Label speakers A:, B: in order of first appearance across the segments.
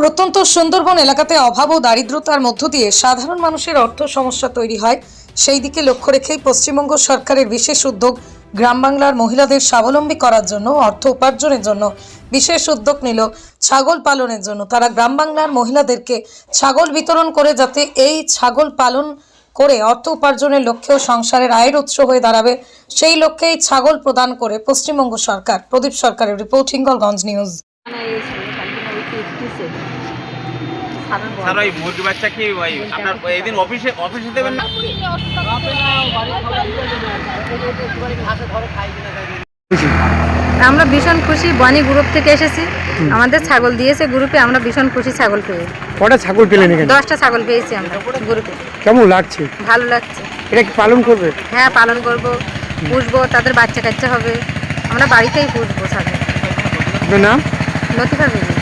A: প্রত্যন্ত সুন্দরবন এলাকাতে অভাব ও দারিদ্রতার মধ্য দিয়ে সাধারণ মানুষের অর্থ সমস্যা তৈরি হয়। সেই দিকে লক্ষ্য রেখেই পশ্চিমবঙ্গ সরকারের বিশেষ উদ্যোগ গ্রাম বাংলার মহিলাদের স্বাবলম্বী করার জন্য, অর্থ উপার্জনের জন্য বিশেষ উদ্যোগ নিল ছাগল পালনের জন্য। তারা গ্রাম বাংলার মহিলাদেরকে ছাগল বিতরণ করে যাতে এই ছাগল পালন করে অর্থ উপার্জনের লক্ষ্যেও সংসারের আয়ের উৎস হয়ে দাঁড়াবে, সেই লক্ষ্যেই ছাগল প্রদান করে পশ্চিমবঙ্গ সরকার। প্রদীপ সরকারের রিপোর্ট, হিঙ্গলগঞ্জ নিউজ।
B: স্যার ওই মুরগি বাচ্চা কি ওই আপনার এদিন অফিসে অফিসে দেবেন না?
C: আমরা ভীষণ খুশি বনি গ্রুপ থেকে এসেছি। আমাদের ছাগল দিয়েছে গ্রুপে আমরা ভীষণ খুশি ছাগল পেয়ে।
D: কটা ছাগল পেলেন এখানে?
C: দশটা ছাগল পেয়েছি আমরা গ্রুপে
D: কেমন লাগছে?
C: ভালো লাগছে।
D: এটা কি পালন করবে?
C: হ্যাঁ পালন করব। পুষবো তাদের বাচ্চা কাচ্চা হবে। আমরা বাড়িতেই পুষবো ছাগল।
D: আপনার নাম?
C: লতিফা বেবি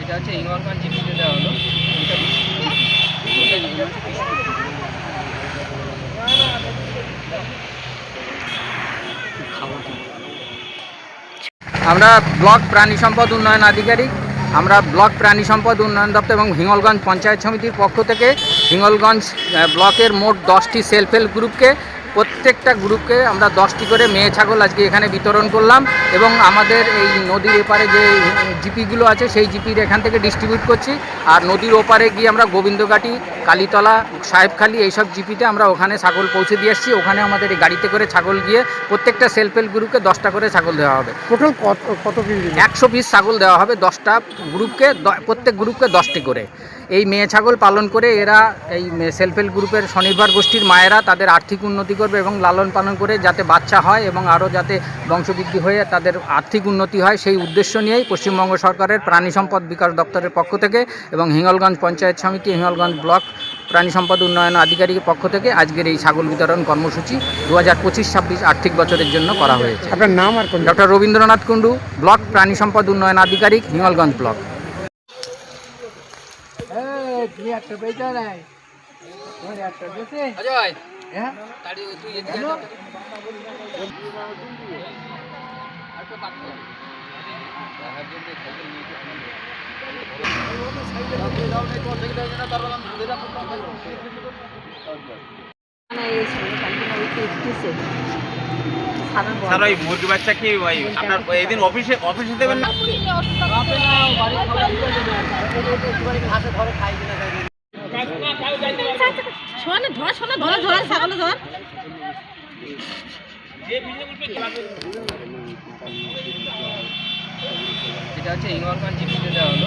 B: এটা হচ্ছে দেওয়া হলো আমরা ব্লক প্রাণী সম্পদ উন্নয়ন আধিকারিক আমরা ব্লক প্রাণী সম্পদ উন্নয়ন দপ্তর এবং হিঙ্গলগঞ্জ পঞ্চায়েত সমিতির পক্ষ থেকে হিঙ্গলগঞ্জ ব্লকের মোট দশটি সেলফ হেল্প গ্রুপকে প্রত্যেকটা গ্রুপকে আমরা দশটি করে মেয়ে ছাগল আজকে এখানে বিতরণ করলাম এবং আমাদের এই নদীর এপারে যে জিপিগুলো আছে সেই জিপির এখান থেকে ডিস্ট্রিবিউট করছি। আর নদীর ওপারে গিয়ে আমরা গোবিন্দঘাটি কালীতলা সাহেবখালী এইসব জিপিতে আমরা ওখানে ছাগল পৌঁছে দিয়ে এসেছি। ওখানে আমাদের এই গাড়িতে করে ছাগল গিয়ে প্রত্যেকটা সেলফ হেল্প গ্রুপকে দশটা করে ছাগল দেওয়া হবে।
D: টোটাল কত কত পিস
B: একশো পিস ছাগল দেওয়া হবে দশটা গ্রুপকে প্রত্যেক গ্রুপকে দশটি করে। এই মেয়ে ছাগল পালন করে এরা এই সেলফ হেল্প গ্রুপের স্বনির্ভর গোষ্ঠীর মায়েরা তাদের আর্থিক উন্নতি করবে এবং লালন পালন করে যাতে বাচ্চা হয় এবং আরও যাতে বংশবৃদ্ধি হয়ে তাদের আর্থিক উন্নতি হয় সেই উদ্দেশ্য নিয়েই পশ্চিমবঙ্গ সরকারের প্রাণী সম্পদ বিকাশ দপ্তরের পক্ষ থেকে এবং হিঙ্গলগঞ্জ পঞ্চায়েত সমিতি হিঙ্গলগঞ্জ ব্লক প্রাণী সম্পদ উন্নয়ন আধিকারিকের পক্ষ থেকে আজকের এই ছাগল বিতরণ কর্মসূচি দু হাজার পঁচিশ ছাব্বিশ আর্থিক বছরের জন্য করা হয়েছে।
D: আপনার নাম আর
B: ডক্টর রবীন্দ্রনাথ কুণ্ডু ব্লক প্রাণী সম্পদ উন্নয়ন আধিকারিক হিঙ্গলগঞ্জ ব্লক। જી આટલો પૈસા
E: લાય મારે આટલો
F: અજય
E: હે?
F: તાડી તું. એ હેલો
G: અને એ છે કંટીન્યુ ઇટ ઇઝ
B: স্যার ওই মুরগি বাচ্চা কি ওই আপনার এদিন অফিসে অফিসে দেবেন না? এটা হচ্ছে ইনভলভমেন্ট জিপিতে দেওয়া হলো।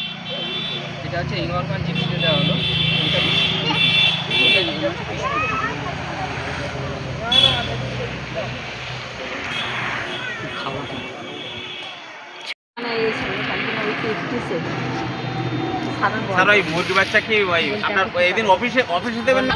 B: এটা হচ্ছে ইনভলভমেন্ট জিপিতে দেওয়া হলো স্যার ওই মুরগি বাচ্চা কি ওই আপনার এদিন অফিসে অফিসে দেবেন না